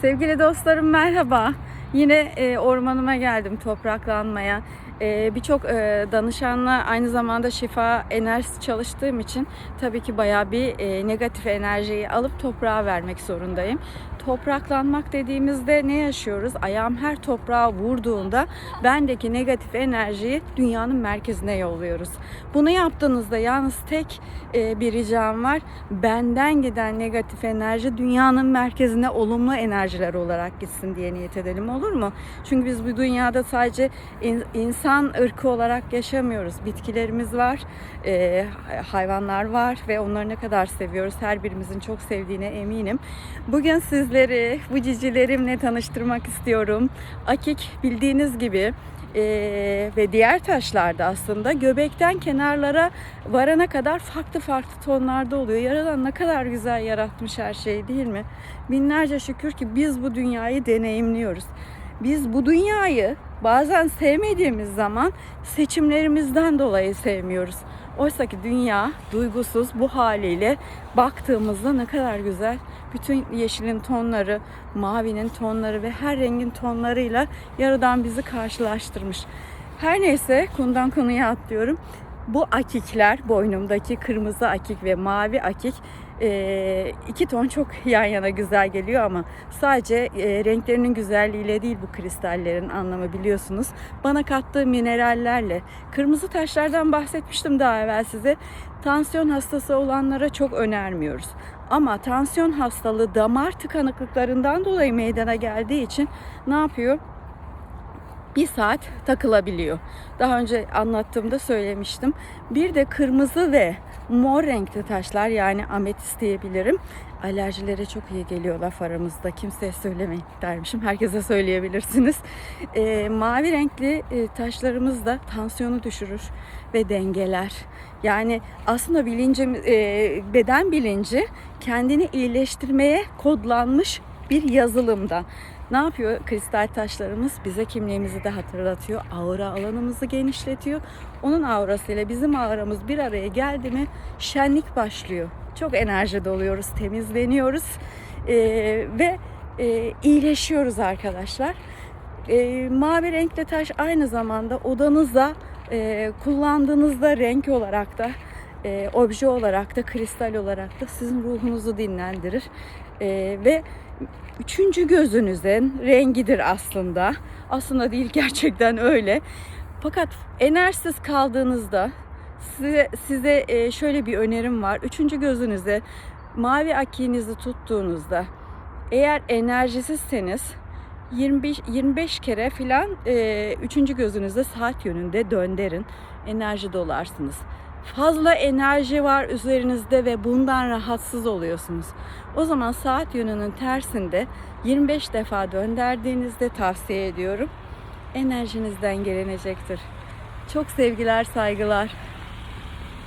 Sevgili dostlarım merhaba. Yine e, ormanıma geldim topraklanmaya. E, Birçok e, danışanla aynı zamanda şifa enerjisi çalıştığım için tabii ki bayağı bir e, negatif enerjiyi alıp toprağa vermek zorundayım. Topraklanmak dediğimizde ne yaşıyoruz? Ayağım her toprağa vurduğunda bendeki negatif enerjiyi dünyanın merkezine yolluyoruz. Bunu yaptığınızda yalnız tek e, bir ricam var. Benden giden negatif enerji dünyanın merkezine olumlu enerjiler olarak gitsin diye niyet edelim olur mu? Çünkü biz bu dünyada sadece in- insan ırkı olarak yaşamıyoruz. Bitkilerimiz var, e, hayvanlar var ve onları ne kadar seviyoruz. Her birimizin çok sevdiğine eminim. Bugün sizleri bu cicilerimle tanıştırmak istiyorum. Akik bildiğiniz gibi e, ve diğer taşlarda aslında göbekten kenarlara varana kadar farklı farklı tonlarda oluyor. Yaradan ne kadar güzel yaratmış her şey değil mi? Binlerce şükür ki biz bu dünyayı deneyimliyoruz. Biz bu dünyayı bazen sevmediğimiz zaman seçimlerimizden dolayı sevmiyoruz. Oysa ki dünya duygusuz bu haliyle baktığımızda ne kadar güzel. Bütün yeşilin tonları, mavinin tonları ve her rengin tonlarıyla yaradan bizi karşılaştırmış. Her neyse konudan konuya atlıyorum. Bu akikler, boynumdaki kırmızı akik ve mavi akik e, iki ton çok yan yana güzel geliyor ama sadece e, renklerinin güzelliğiyle değil bu kristallerin anlamı biliyorsunuz. Bana kattığı minerallerle. Kırmızı taşlardan bahsetmiştim daha evvel size. Tansiyon hastası olanlara çok önermiyoruz. Ama tansiyon hastalığı damar tıkanıklıklarından dolayı meydana geldiği için ne yapıyor? Bir saat takılabiliyor. Daha önce anlattığımda söylemiştim. Bir de kırmızı ve mor renkli taşlar yani ametist diyebilirim. Alerjilere çok iyi geliyor laf aramızda. Kimseye söylemeyin dermişim. Herkese söyleyebilirsiniz. Ee, mavi renkli e, taşlarımız da tansiyonu düşürür ve dengeler. Yani aslında bilincim, e, beden bilinci kendini iyileştirmeye kodlanmış bir yazılımda. Ne yapıyor kristal taşlarımız? Bize kimliğimizi de hatırlatıyor. Aura alanımızı genişletiyor. Onun aurasıyla bizim auramız bir araya geldi mi şenlik başlıyor. Çok enerji doluyoruz, temizleniyoruz Ee, ve e, iyileşiyoruz arkadaşlar. Ee, mavi renkli taş aynı zamanda odanızda e, kullandığınızda renk olarak da e, obje olarak da kristal olarak da sizin ruhunuzu dinlendirir E, ve üçüncü gözünüzün rengidir aslında. Aslında değil gerçekten öyle. Fakat enerjisiz kaldığınızda size, size e, şöyle bir önerim var. Üçüncü gözünüze mavi akiğinizi tuttuğunuzda eğer enerjisizseniz 25, 25 kere filan e, üçüncü gözünüzde saat yönünde döndürün. Enerji dolarsınız. Fazla enerji var üzerinizde ve bundan rahatsız oluyorsunuz. O zaman saat yönünün tersinde 25 defa döndürdüğünüzde tavsiye ediyorum. Enerjinizden gelenecektir. Çok sevgiler, saygılar.